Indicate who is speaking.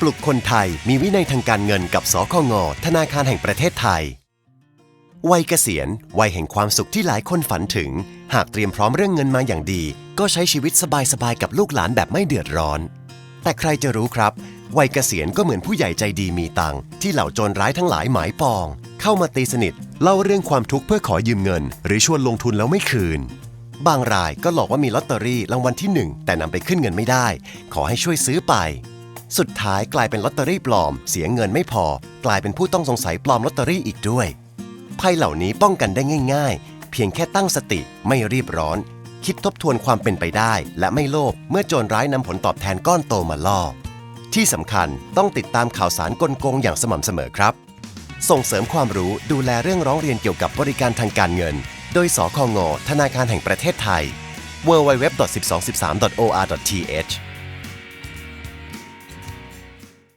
Speaker 1: ปลุกคนไทยมีวินัยทางการเงินกับสคงธนาคารแห่งประเทศไทย วัยเกษียณ วัยแห่งความสุขที่หลายคนฝันถึง หากเตรียมพร้อมเรื่องเงินมาอย่างดี ก็ใช้ชีวิตสบายๆกับลูกหลานแบบไม่เดือดร้อน แต่ใครจะรู้ครับ วัยเกษียณก็เหมือนผู้ใหญ่ใจดีมีตังที่เหล่าโจรร้ายทั้งหลายหมายปอง เข้ามาตีสนิทเล่าเรื่องความทุกข์เพื่อขอยืมเงิน หรือชวนลงทุนแล้วไม่คืนบางรายก็หลอกว่ามีลอตเตอรี่รางวัลที่หนึ่งแต่นำไปขึ้นเงินไม่ได้ ขอให้ช่วยซื้อไป สุดท้ายกลายเป็นลอตเตอรี่ปลอม เสียเงินไม่พอ กลายเป็นผู้ต้องสงสัยปลอมลอตเตอรี่อีกด้วย ภัยเหล่านี้ป้องกันได้ง่าย ๆ เพียงแค่ตั้งสติไม่รีบร้อน คิดทบทวนความเป็นไปได้ และไม่โลภเมื่อโจรร้ายนำผลตอบแทนก้อนโตมาล่อ ที่สำคัญต้องติดตามข่าวสารกลโกงอย่างสม่ำเสมอครับ ส่งเสริมความรู้ดูแลเรื่องร้องเรียนเกี่ยวกับบริการทางการเงิน โดยสคงธนาคารแห่งประเทศไทย www.1213.or.th